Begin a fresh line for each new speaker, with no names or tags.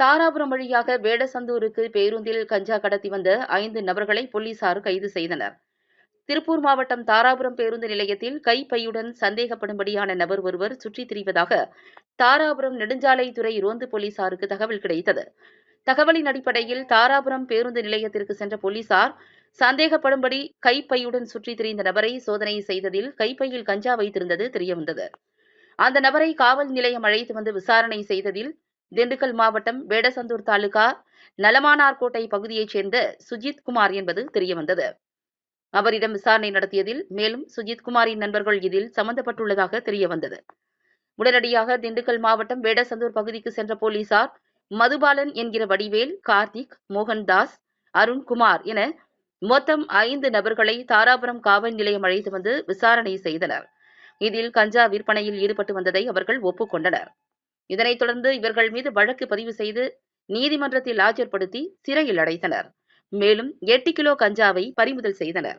தாராபுரம் வழியாக வேடசந்தூருக்கு பேருந்தில் கஞ்சா கடத்தி வந்த ஐந்து நபர்களை போலீசார் கைது செய்தனர். திருப்பூர் மாவட்டம் தாராபுரம் பேருந்து நிலையத்தில் கைப்பையுடன் சந்தேகப்படும்படியான நபர் ஒருவர் சுற்றித் திரிவதாக தாராபுரம் நெடுஞ்சாலைத்துறை ரோந்து போலீசாருக்கு தகவல் கிடைத்தது. தகவலின் அடிப்படையில் தாராபுரம் பேருந்து நிலையத்திற்கு சென்ற போலீசார் சந்தேகப்படும்படி கைப்பையுடன் சுற்றித் திரிந்த நபரை சோதனை செய்ததில் கைப்பையில் கஞ்சா வைத்திருந்தது தெரியவந்தது. அந்த நபரை காவல் நிலையம் அழைத்து வந்து விசாரணை செய்ததில் திண்டுக்கல் மாவட்டம் வேடசந்தூர் தாலுகா நலமானார்கோட்டை பகுதியைச் சேர்ந்த சுஜித் குமார் என்பது தெரியவந்தது. அவரிடம் விசாரணை நடத்தியதில் மேலும் சுஜித் குமாரின் நண்பர்கள் இதில் சம்பந்தப்பட்டுள்ளதாக தெரியவந்தது. உடனடியாக திண்டுக்கல் மாவட்டம் வேடசந்தூர் பகுதிக்கு சென்ற போலீசார் மதுபாலன் என்கிற வடிவேல் கார்த்திக் மோகன்தாஸ் அருண்குமார் என மொத்தம் ஐந்து நபர்களை தாராபுரம் காவல் நிலையம் அழைத்து வந்து விசாரணை செய்தனர். இதில் கஞ்சா விற்பனையில் ஈடுபட்டு வந்ததை அவர்கள் ஒப்புக்கொண்டனர். இதனைத் தொடர்ந்து இவர்கள் மீது வழக்கு பதிவு செய்து நீதிமன்றத்தில் ஆஜர்படுத்தி சிறையில் அடைத்தனர். மேலும் எட்டு கிலோ கஞ்சாவை பறிமுதல் செய்தனர்.